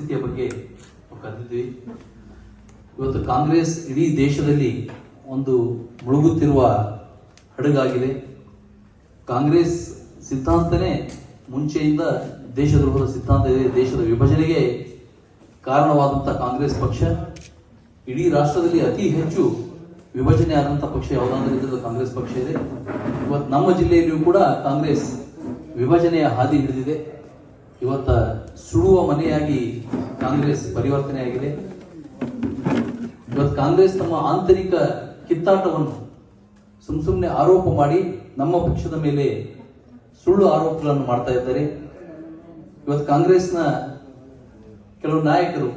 ಪರಿಸ್ಥಿತಿಯ ಬಗ್ಗೆ ಕರೆದಿದ್ವಿ ಇವತ್ತು ಕಾಂಗ್ರೆಸ್ ಇಡೀ ದೇಶದಲ್ಲಿ ಒಂದು ಮುಳುಗುತ್ತಿರುವ ಹಡಗಾಗಿದೆ. ಕಾಂಗ್ರೆಸ್ ಸಿದ್ಧಾಂತನೇ ಮುಂಚೆಯಿಂದ ದೇಶದ್ರೋಹದ ಸಿದ್ಧಾಂತ ಇದೆ, ದೇಶದ ವಿಭಜನೆಗೆ ಕಾರಣವಾದಂಥ ಕಾಂಗ್ರೆಸ್ ಪಕ್ಷ. ಇಡೀ ರಾಷ್ಟ್ರದಲ್ಲಿ ಅತಿ ಹೆಚ್ಚು ವಿಭಜನೆ ಆದಂಥ ಪಕ್ಷ ಯಾವುದಾದ್ರೂ ಕಾಂಗ್ರೆಸ್ ಪಕ್ಷ ಇದೆ. ಇವತ್ತು ನಮ್ಮ ಜಿಲ್ಲೆಯಲ್ಲಿಯೂ ಕೂಡ ಕಾಂಗ್ರೆಸ್ ವಿಭಜನೆಯ ಹಾದಿ ಹಿಡಿದಿದೆ. ಇವತ್ತ ಸುಡುವ ಮನೆಯಾಗಿ ಕಾಂಗ್ರೆಸ್ ಪರಿವರ್ತನೆ ಆಗಿದೆ. ಇವತ್ತು ಕಾಂಗ್ರೆಸ್ ತಮ್ಮ ಆಂತರಿಕ ಕಿತ್ತಾಟವನ್ನು ಸುಮ್ ಸುಮ್ಮನೆ ಆರೋಪ ಮಾಡಿ ನಮ್ಮ ಪಕ್ಷದ ಮೇಲೆ ಸುಳ್ಳು ಆರೋಪಗಳನ್ನು ಮಾಡ್ತಾ ಇದ್ದಾರೆ. ಇವತ್ತು ಕಾಂಗ್ರೆಸ್ನ ಕೆಲವು ನಾಯಕರು,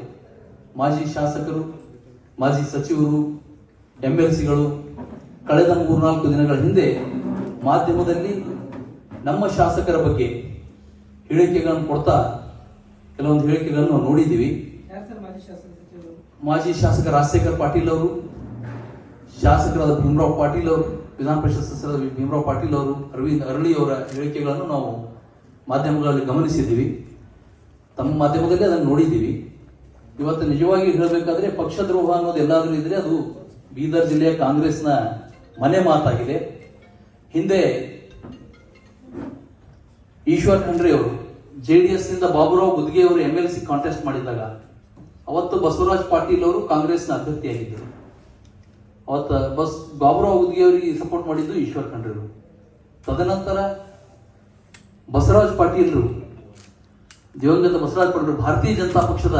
ಮಾಜಿ ಶಾಸಕರು, ಮಾಜಿ ಸಚಿವರು ಎಂ ಎಲ್ ಸಿಗಳು ಕಳೆದ ಮೂರ್ನಾಲ್ಕು ದಿನಗಳ ಹಿಂದೆ ಮಾಧ್ಯಮದಲ್ಲಿ ನಮ್ಮ ಶಾಸಕರ ಬಗ್ಗೆ ಹೇಳಿಕೆಗಳನ್ನು ಕೊಡ್ತಾ ಕೆಲವೊಂದು ಹೇಳಿಕೆಗಳನ್ನು ನಾವು ನೋಡಿದ್ದೀವಿ ಮಾಜಿ ಶಾಸಕ ಸಚಿವರು? ಮಾಜಿ ಶಾಸಕ ರಾಜಶೇಖರ್ ಪಾಟೀಲ್ ಅವರು ಶಾಸಕರಾದ ಭೀಮರಾವ್ ಪಾಟೀಲ್ ಅವರು ವಿಧಾನ ಪರಿಷತ್ ಸದಸ್ಯರಾದ ಭೀಮರಾವ್ ಪಾಟೀಲ್ ಅವರು ಅರವಿಂದ್ ಅರಳಿ ಅವರ ಹೇಳಿಕೆಗಳನ್ನು ನಾವು ಮಾಧ್ಯಮಗಳಲ್ಲಿ ಗಮನಿಸಿದ್ದೀವಿ. ತಮ್ಮ ಮಾಧ್ಯಮದಲ್ಲಿ ಅದನ್ನು ನೋಡಿದ್ದೀವಿ. ಇವತ್ತು ನಿಜವಾಗಿ ಹೇಳಬೇಕಾದ್ರೆ ಪಕ್ಷದ್ರೋಹ ಅನ್ನೋದು ಎಲ್ಲಾದರೂ ಇದ್ರೆ ಅದು ಬೀದರ್ ಜಿಲ್ಲೆಯ ಕಾಂಗ್ರೆಸ್ನ ಮನೆ ಮಾತಾಗಿದೆ. ಹಿಂದೆ ಈಶ್ವರ್ ಖಂಡ್ರೆ ಅವರು ಎಸ್ನಿಂದ ಬಾಬುರಾವ್ ಬುದ್ಗೆ ಅವರು ಎಂ ಎಲ್ ಸಿ ಕಾಂಟೆಸ್ಟ್ ಮಾಡಿದಾಗ ಅವತ್ತು ಬಸವರಾಜ್ ಪಾಟೀಲ್ ಅವರು ಕಾಂಗ್ರೆಸ್ನ ಅಭ್ಯರ್ಥಿಯಾಗಿದ್ದರು. ಅವತ್ತು ಬಸ್ ಬಾಬುರಾವ್ ಬುದ್ಗೆ ಅವರಿಗೆ ಸಪೋರ್ಟ್ ಮಾಡಿದ್ದು ಈಶ್ವರ್ ಖಂಡ್ರೆರು ತದನಂತರ ಬಸವರಾಜ್ ಪಾಟೀಲ್ರು, ದಿವಂಗತ ಬಸವರಾಜ್ ಪಾಟೀಲ್ ಭಾರತೀಯ ಜನತಾ ಪಕ್ಷದ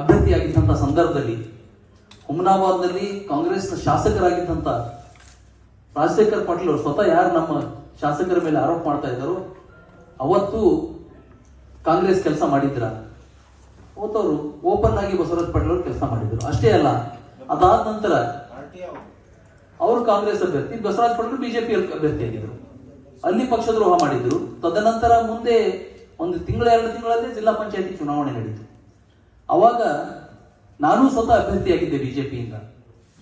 ಅಭ್ಯರ್ಥಿಯಾಗಿದ್ದಂಥ ಸಂದರ್ಭದಲ್ಲಿ, ಹುಮನಾಬಾದ್ನಲ್ಲಿ ಕಾಂಗ್ರೆಸ್ನ ಶಾಸಕರಾಗಿದ್ದಂಥ ರಾಜಶೇಖರ್ ಪಾಟೀಲ್ ಅವರು ಸ್ವತಃ ಯಾರು ನಮ್ಮ ಶಾಸಕರ ಮೇಲೆ ಆರೋಪ ಮಾಡ್ತಾ ಇದ್ದಾರೋ ಅವತ್ತು ಕಾಂಗ್ರೆಸ್ ಕೆಲಸ ಮಾಡಿದ್ರ. ಅವತ್ತವರು ಓಪನ್ ಆಗಿ ಬಸವರಾಜ್ ಪಾಟೀಲ್ ಅವರು ಕೆಲಸ ಮಾಡಿದ್ರು. ಅಷ್ಟೇ ಅಲ್ಲ, ಅದಾದ ನಂತರ ಅವರು ಕಾಂಗ್ರೆಸ್ ಅಭ್ಯರ್ಥಿ, ಬಸವರಾಜ್ ಪಾಟೀಲ್ ಬಿಜೆಪಿ ಅಭ್ಯರ್ಥಿಯಾಗಿದ್ರು ಅಲ್ಲಿ ಪಕ್ಷದ್ರೋಹ ಮಾಡಿದ್ರು. ತದನಂತರ ಮುಂದೆ ಒಂದು ತಿಂಗಳ, ಎರಡು ತಿಂಗಳಲ್ಲೇ ಜಿಲ್ಲಾ ಪಂಚಾಯತಿ ಚುನಾವಣೆ ನಡೀತು. ಅವಾಗ ನಾನು ಸ್ವತಃ ಅಭ್ಯರ್ಥಿಯಾಗಿದ್ದೆ ಬಿಜೆಪಿಯಿಂದ.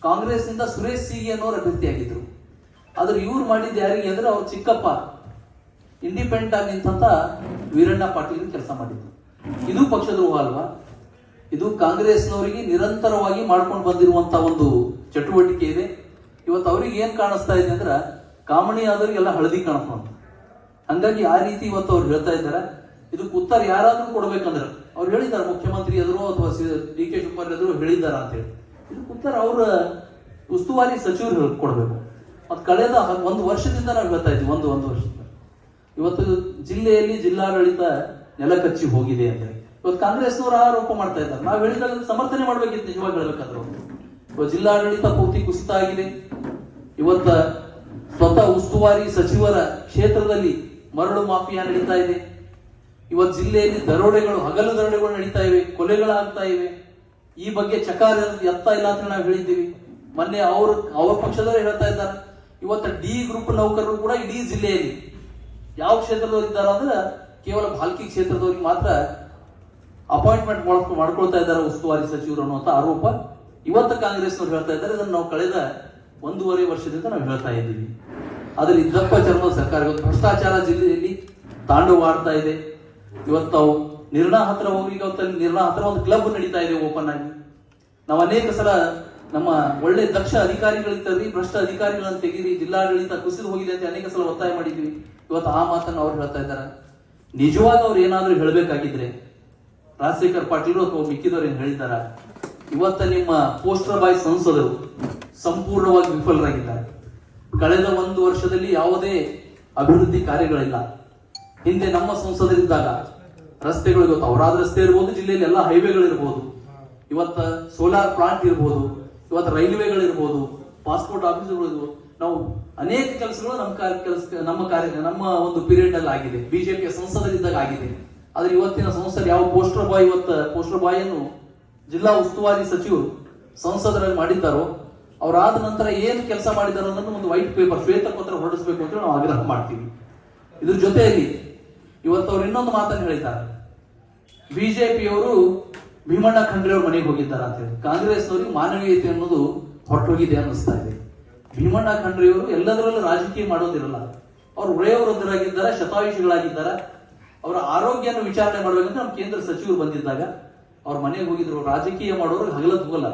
ಕಾಂಗ್ರೆಸ್ನಿಂದ ಸುರೇಶ್ ಸಿಗಿ ಅನ್ನೋರು ಅಭ್ಯರ್ಥಿಯಾಗಿದ್ರು ಆದ್ರೆ ಇವ್ರು ಮಾಡಿದ್ದು ಯಾರಿಗೆ ಅಂದ್ರೆ ಅವ್ರ ಚಿಕ್ಕಪ್ಪ. ಇಂಡಿಪೆಂಡೆಂಟ್ ಆಗಿ ವೀರಣ್ಣ ಪಾಟೀಲ್ ಕೆಲಸ ಮಾಡಿದ್ರು. ಇದು ಪಕ್ಷದ್ರೋಹ ಅಲ್ವಾ? ಇದು ಕಾಂಗ್ರೆಸ್ನವರಿಗೆ ನಿರಂತರವಾಗಿ ಮಾಡ್ಕೊಂಡು ಬಂದಿರುವಂತ ಒಂದು ಚಟುವಟಿಕೆ ಇದೆ. ಇವತ್ತು ಅವ್ರಿಗೆ ಏನ್ ಕಾಣಿಸ್ತಾ ಇದೆ ಅಂದ್ರ ಕಾಮಣಿ ಆದವರಿಗೆಲ್ಲ ಹಳದಿ ಕಾಣಿಸ್ಕೊಂತ ಹಂಗಾಗಿ ಆ ರೀತಿ ಇವತ್ತು ಅವ್ರು ಹೇಳ್ತಾ ಇದ್ದಾರೆ. ಇದಕ್ಕೆ ಉತ್ತರ ಯಾರಾದ್ರೂ ಕೊಡ್ಬೇಕಂದ್ರೆ ಅವ್ರು ಹೇಳಿದ್ದಾರೆ, ಮುಖ್ಯಮಂತ್ರಿ ಎದುರು ಅಥವಾ ಡಿ ಕೆ ಶಿವಕುಮಾರ್ ಎದುರು ಹೇಳಿದ್ದಾರೆ ಅಂತ ಹೇಳಿ. ಇದಕ್ಕೆ ಉತ್ತರ ಅವ್ರ ಉಸ್ತುವಾರಿ ಸಚಿವರು ಕೊಡಬೇಕು ಕೊಡ್ಬೇಕು. ಮತ್ ಕಳೆದ ಒಂದು ವರ್ಷದಿಂದ ನಾವು ಹೇಳ್ತಾ ಇದ್ವಿ ಒಂದು ಒಂದು ವರ್ಷದಿಂದ. ಇವತ್ತು ಜಿಲ್ಲೆಯಲ್ಲಿ ಜಿಲ್ಲಾಡಳಿತ ನೆಲಕಚ್ಚಿ ಹೋಗಿದೆ ಅಂತ ಇವತ್ತು ಕಾಂಗ್ರೆಸ್ನವರು ಆರೋಪ ಮಾಡ್ತಾ ಇದ್ದಾರೆ. ನಾವು ಹೇಳಿದಾಗ ಸಮರ್ಥನೆ ಮಾಡ್ಬೇಕಿತ್ತು ನಿಜವಾಗಿ ಹೇಳ್ಬೇಕಾದ್ರು. ಇವತ್ತು ಜಿಲ್ಲಾಡಳಿತ ಪೂರ್ತಿ ಕುಸಿತ ಆಗಿದೆ ಇವತ್ತ ಸ್ವತಃ ಉಸ್ತುವಾರಿ ಸಚಿವರ ಕ್ಷೇತ್ರದಲ್ಲಿ ಮರಳು ಮಾಫಿಯಾ ನಡೀತಾ ಇದೆ. ಇವತ್ತು ಜಿಲ್ಲೆಯಲ್ಲಿ ದರೋಡೆಗಳು, ಹಗಲು ದರೋಡೆಗಳು ನಡೀತಾ ಇವೆ, ಕೊಲೆಗಳಾಗ್ತಾ ಇವೆ. ಈ ಬಗ್ಗೆ ಚಕಾರ ಎತ್ತ ಇಲ್ಲ ಅಂತ ನಾವು ಹೇಳಿದ್ದೀವಿ. ಮೊನ್ನೆ ಅವ್ರ ಅವ್ರ ಪಕ್ಷದವರು ಹೇಳ್ತಾ ಇದ್ದಾರೆ. ಇವತ್ತು ಡಿ ಗ್ರೂಪ್ ನೌಕರರು ಕೂಡ ಇಡೀ ಜಿಲ್ಲೆಯಲ್ಲಿ ಯಾವ ಕ್ಷೇತ್ರದವ್ರು ಇದ್ದಾರೆ ಅಂದ್ರೆ ಕೇವಲ ಭಾಲ್ಕಿ ಕ್ಷೇತ್ರದವ್ರಿಗೆ ಮಾತ್ರ ಅಪಾಯಿಂಟ್ಮೆಂಟ್ ಮಾಡ್ಕೊಳ್ತಾ ಇದ್ದಾರೆ ಉಸ್ತುವಾರಿ ಸಚಿವರು ಅನ್ನುವಂತ ಆರೋಪ ಇವತ್ತು ಕಾಂಗ್ರೆಸ್ನವ್ರು ಹೇಳ್ತಾ ಇದ್ದಾರೆ. ಇದನ್ನು ನಾವು ಕಳೆದ ಒಂದೂವರೆ ವರ್ಷದಿಂದ ನಾವು ಹೇಳ್ತಾ ಇದ್ದೀವಿ. ಆದ್ರೆ ಇದ್ದಪ್ಪ ಚರ್ಮ ಸರ್ಕಾರ ಇವತ್ತು ಭ್ರಷ್ಟಾಚಾರ ಜಿಲ್ಲೆಯಲ್ಲಿ ತಾಂಡವಾಡ್ತಾ ಇದೆ. ಇವತ್ತು ತಾವು ನಿರ್ಣಾ ಹತ್ರ ಹೋಗಿ, ಇವತ್ತು ಅಲ್ಲಿ ನಿರ್ಣಾ ಹತ್ರ ಒಂದು ಕ್ಲಬ್ ನಡೀತಾ ಇದೆ ಓಪನ್ ಆಗಿ. ನಾವು ಅನೇಕ ಸಲ ನಮ್ಮ ಒಳ್ಳೆ ದಕ್ಷ ಅಧಿಕಾರಿಗಳಿರ್ತಾರೆ ಭ್ರಷ್ಟ ಅಧಿಕಾರಿಗಳನ್ನು ತೆಗೀರಿ ಜಿಲ್ಲಾಡಳಿತ ಕುಸಿದು ಹೋಗಿದೆ ಅಂತ ಅನೇಕ ಸಲ ಒತ್ತಾಯ ಮಾಡಿದ್ವಿ ಇವತ್ತು ಆ ಮಾತನ್ನು ಅವ್ರು ಹೇಳ್ತಾ ಇದ್ದಾರೆ. ನಿಜವಾಗ ಅವ್ರು ಏನಾದ್ರೂ ಹೇಳಬೇಕಾಗಿದ್ರೆ ರಾಜಶೇಖರ್ ಪಾಟೀಲ್ ಅಥವಾ ಮಿಕ್ಕಿದವ್ರು ಏನ್ ಹೇಳ್ತಾರ? ಇವತ್ತ ನಿಮ್ಮ ಪೋಸ್ಟರ್ ಬಾಯ್ ಸಂಸದರು ಸಂಪೂರ್ಣವಾಗಿ ವಿಫಲರಾಗಿದ್ದಾರೆ. ಕಳೆದ ಒಂದು ವರ್ಷದಲ್ಲಿ ಯಾವುದೇ ಅಭಿವೃದ್ಧಿ ಕಾರ್ಯಗಳಿಲ್ಲ. ಹಿಂದೆ ನಮ್ಮ ಸಂಸದರಿದ್ದಾಗ ರಸ್ತೆಗಳು ಇವತ್ತು ಅವರಾದ ರಸ್ತೆ ಇರ್ಬೋದು, ಜಿಲ್ಲೆಯಲ್ಲಿ ಎಲ್ಲ ಹೈವೇಗಳಿರ್ಬೋದು ಇವತ್ತ ಸೋಲಾರ್ ಪ್ಲಾಂಟ್ ಇರ್ಬೋದು, ಇವತ್ತು ರೈಲ್ವೆಗಳಿರ್ಬೋದು ಪಾಸ್ಪೋರ್ಟ್ ಆಫೀಸ್ಗಳು ನಾವು ಅನೇಕ ಕೆಲಸಗಳು ನಮ್ಮ ಕೆಲಸ, ನಮ್ಮ ಕಾರ್ಯ, ನಮ್ಮ ಒಂದು ಪೀರಿಯಡ್ ಅಲ್ಲಿ ಆಗಿದೆ. ಬಿಜೆಪಿಯ ಸಂಸದರಿದ್ದಾಗ ಆಗಿದೆ. ಆದ್ರೆ ಇವತ್ತಿನ ಸಂಸದ ಯಾವ ಪೋಸ್ಟರ್ ಬಾಯ್ ಇವತ್ತು, ಪೋಸ್ಟರ್ ಬಾಯ್ ಅನ್ನು ಜಿಲ್ಲಾ ಉಸ್ತುವಾರಿ ಸಚಿವರು ಸಂಸದರಾಗಿ ಮಾಡಿದ್ದಾರೋ, ಅವರಾದ ನಂತರ ಏನು ಕೆಲಸ ಮಾಡಿದಾರೋ ಅನ್ನೋದು ಒಂದು ವೈಟ್ ಪೇಪರ್ ಶ್ವೇತ ಪತ್ರ ಹೊರಡಿಸಬೇಕು ಅಂತ ನಾವು ಆಗ್ರಹ ಮಾಡ್ತೀವಿ. ಇದ್ರ ಜೊತೆಯಲ್ಲಿ ಇವತ್ತು ಅವ್ರು ಇನ್ನೊಂದು ಮಾತನ್ನು ಹೇಳಿದ್ದಾರೆ. ಬಿಜೆಪಿಯವರು ಭೀಮಣ್ಣ ಖಂಡ್ರೆ ಅವ್ರ ಮನೆಗೆ ಹೋಗಿದ್ದಾರೆ ಅಂತ ಹೇಳಿ. ಕಾಂಗ್ರೆಸ್ನವರಿಗೆ ಮಾನವೀಯತೆ ಅನ್ನೋದು ಹೊರಟೋಗಿದೆ ಅನ್ನಿಸ್ತಾ ಇದೆ. ಭೀಮಣ್ಣ ಖಂಡ್ರೆಯವರು ಎಲ್ಲದರಲ್ಲೂ ರಾಜಕೀಯ ಮಾಡೋದಿರಲ್ಲ. ಅವರು ವಯೋವೃದ್ಧರಾಗಿದ್ದಾರೆ ಶತಾಯುಷಿಗಳಾಗಿದ್ದಾರೆ. ಅವರ ಆರೋಗ್ಯನ ವಿಚಾರಣೆ ಮಾಡಬೇಕಂದ್ರೆ ನಮ್ಮ ಕೇಂದ್ರ ಸಚಿವರು ಬಂದಿದ್ದಾಗ ಅವ್ರ ಮನೆಗೆ ಹೋಗಿದ್ರು. ರಾಜಕೀಯ ಮಾಡೋರು ಹಗಲ ಹೋಗಲ್ಲ.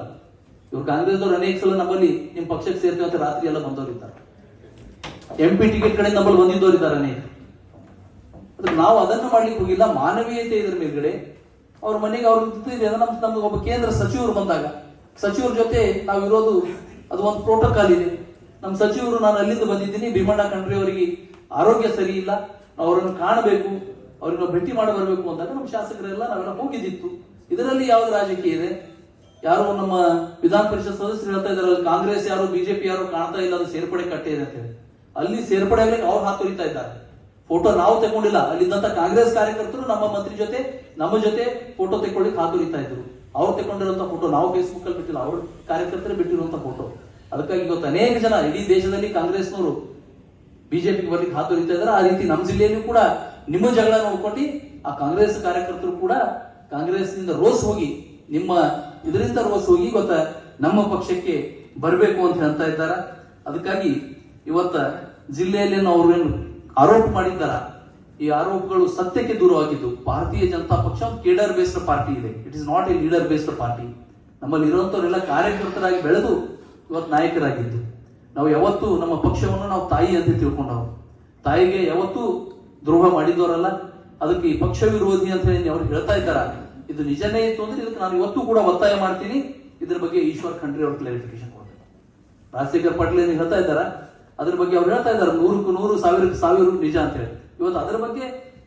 ಇವ್ರು ಕಾಂಗ್ರೆಸ್ದವ್ರು ಅನೇಕ ಸಲ ನಮ್ಮಲ್ಲಿ ನಿಮ್ಮ ಪಕ್ಷಕ್ಕೆ ಸೇರ್ತೇವೆ ಅಂತ ರಾತ್ರಿ ಎಲ್ಲ ಬಂದವರಿದ್ದಾರೆ. ಎಂ ಪಿ ಟಿಕೆಟ್ ಕಡೆ ನಮ್ಮಲ್ಲಿ ಬಂದಿದ್ದವರಿದ್ದಾರೆ ಅನೇಕ. ನಾವು ಅದನ್ನು ಮಾಡ್ಲಿಕ್ಕೆ ಹೋಗಿಲ್ಲ. ಮಾನವೀಯತೆ ಇದ್ರ ಮೇಲ್ಗಡೆ ಅವ್ರ ಮನೆಗೆ ಅವ್ರ ನಮ್ಗೆ ಒಬ್ಬ ಕೇಂದ್ರ ಸಚಿವರು ಬಂದಾಗ, ಸಚಿವರ ಜೊತೆ ನಾವು ಇರೋದು ಅದು ಒಂದು ಪ್ರೋಟೋಕಾಲ್ ಇದೆ. ನಮ್ಮ ಸಚಿವರು, ನಾನು ಅಲ್ಲಿಂದ ಬಂದಿದ್ದೀನಿ. ಭೀಮಣ್ಣ ಖಂಡ್ರೆ ಅವರಿಗೆ ಆರೋಗ್ಯ ಸರಿ ಇಲ್ಲ. ಅವರನ್ನು ಕಾಣಬೇಕು. ಅವ್ರನ್ನ ಭೇಟಿ ಮಾಡಿ ಬರಬೇಕು ಅಂತ ನಮ್ಮ ಶಾಸಕರೆಲ್ಲ ನಾವೆಲ್ಲ ಹೋಗಿದ್ದಿತ್ತು. ಇದರಲ್ಲಿ ಯಾವ್ದು ರಾಜಕೀಯ ಇದೆ? ಯಾರು ನಮ್ಮ ವಿಧಾನ ಪರಿಷತ್ ಸದಸ್ಯರು ಹೇಳ್ತಾ ಇದ್ದಾರೆ ಕಾಂಗ್ರೆಸ್ ಯಾರು, ಬಿಜೆಪಿ ಯಾರು ಕಾಣ್ತಾ ಇಲ್ಲ ಅದು ಸೇರ್ಪಡೆ ಕಟ್ಟೆ ಇದೆ ಅಂತ ಅಲ್ಲಿ ಸೇರ್ಪಡೆ ಆಗ್ಲಿಕ್ಕೆ ಅವ್ರು ಹಾತೊರಿತಾ ಇದ್ದಾರೆ. ಫೋಟೋ ನಾವು ತಗೊಂಡಿಲ್ಲ. ಅಲ್ಲಿದ್ದಂತ ಕಾಂಗ್ರೆಸ್ ಕಾರ್ಯಕರ್ತರು ನಮ್ಮ ಮಂತ್ರಿ ಜೊತೆ, ನಮ್ಮ ಜೊತೆ ಫೋಟೋ ತೆಕ್ಕೊಳ್ಳಿಕ್ ಹಾತೊರಿತಾ ಇದ್ರು. ಅವ್ರು ತಗೊಂಡಿರುವಂತ ಫೋಟೋ ನಾವು ಫೇಸ್ಬುಕ್ ಅಲ್ಲಿ ಬಿಟ್ಟಿಲ್ಲ. ಅವ್ರ ಕಾರ್ಯಕರ್ತರು ಬಿಟ್ಟಿರುವಂತ ಫೋಟೋ. ಅದಕ್ಕಾಗಿ ಇವತ್ತು ಅನೇಕ ಜನ ಇಡೀ ದೇಶದಲ್ಲಿ ಕಾಂಗ್ರೆಸ್ನವರು ಬಿಜೆಪಿಗೆ ಬರ್ಲಿಕ್ಕೆ ಹಾತೊರಿತಾ ಇದ್ದಾರೆ. ಆ ರೀತಿ ನಮ್ಮ ಜಿಲ್ಲೆಯಲ್ಲೂ ಕೂಡ ನಿಮ್ಮ ಜಗಳ ನೋಡ್ಕೊಂಡು ಆ ಕಾಂಗ್ರೆಸ್ ಕಾರ್ಯಕರ್ತರು ಕೂಡ ಕಾಂಗ್ರೆಸ್ನಿಂದ ರೋಸ್ ಹೋಗಿ, ನಿಮ್ಮ ಇದರಿಂದ ರೋಸ್ ಹೋಗಿ ಇವತ್ತ ನಮ್ಮ ಪಕ್ಷಕ್ಕೆ ಬರಬೇಕು ಅಂತ ಹೇಳ್ತಾ ಇದ್ದಾರೆ. ಅದಕ್ಕಾಗಿ ಇವತ್ತ ಜಿಲ್ಲೆಯಲ್ಲಿ ಅವ್ರೇನು ಆರೋಪ ಮಾಡಿದ್ದಾರ? ಈ ಆರೋಪಗಳು ಸತ್ಯಕ್ಕೆ ದೂರವಾಗಿದ್ದು ಭಾರತೀಯ ಜನತಾ ಪಕ್ಷ ಒಂದು ಕೇಡರ್ ಬೇಸ್ಡ್ ಪಾರ್ಟಿ ಇದೆ. It is not a leader based party ನಮ್ಮಲ್ಲಿ ಇರುವಂತವರೆಲ್ಲ ಕಾರ್ಯಕರ್ತರಾಗಿ ಬೆಳೆದು ಇವತ್ತು ನಾಯಕರಾಗಿದ್ದು. ನಾವು ಯಾವತ್ತೂ ನಮ್ಮ ಪಕ್ಷವನ್ನು ನಾವು ತಾಯಿ ಅಂತ ತಿಳ್ಕೊಂಡವು ತಾಯಿಗೆ ಯಾವತ್ತೂ ದ್ರೋಹ ಮಾಡಿದವರಲ್ಲ, ಅದಕ್ಕೆ ಈ ಪಕ್ಷ ವಿರೋಧಿ ಅಂತ ಹೇಳಿ ಅವ್ರು ಹೇಳ್ತಾ ಇದ್ದಾರ. ಇದು ನಿಜನೇ ಇತ್ತು ಅಂದ್ರೆ ಇದಕ್ಕೆ ನಾನು ಇವತ್ತು ಕೂಡ ಒತ್ತಾಯ ಮಾಡ್ತೀನಿ. ಇದ್ರ ಬಗ್ಗೆ ಈಶ್ವರ್ ಖಂಡ್ರಿ ಅವ್ರ ಕ್ಲಾರಿಫಿಕೇಶನ್ ಕೊಡ್ತಾರೆ. ರಾಜಶೇಖರ್ ಪಾಟೀಲ್ ಏನು ಹೇಳ್ತಾ ಇದ್ದಾರ? ಅದ್ರ ಬಗ್ಗೆ ಅವ್ರು ಹೇಳ್ತಾ ಇದ್ದಾರೆ, ನೂರಕ್ಕೂ ನೂರು ಸಾವಿರಕ್ಕೆ ಸಾವಿರ ನಿಜ ಅಂತ ಹೇಳಿ. ಇವತ್ತು ಅದ್ರ ಬಗ್ಗೆ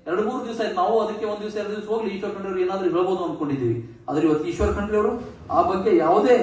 ಎರಡು ಮೂರು ದಿವಸ ಆಯ್ತು. ನಾವು ಅದಕ್ಕೆ ಒಂದ್ ದಿವಸ, ಎರಡು ದಿವಸ ಹೋಗ್ಲಿ, ಈಶ್ವರ್ ಖಂಡ್ರೆ ಅವ್ರು ಏನಾದ್ರೂ ಹೇಳ್ಬೋದು ಅನ್ಕೊಂಡಿದೀವಿ ಆದ್ರೆ ಇವತ್ತು ಈಶ್ವರ್ ಖಂಡ್ರಿ ಅವರು ಆ ಬಗ್ಗೆ ಯಾವುದೇ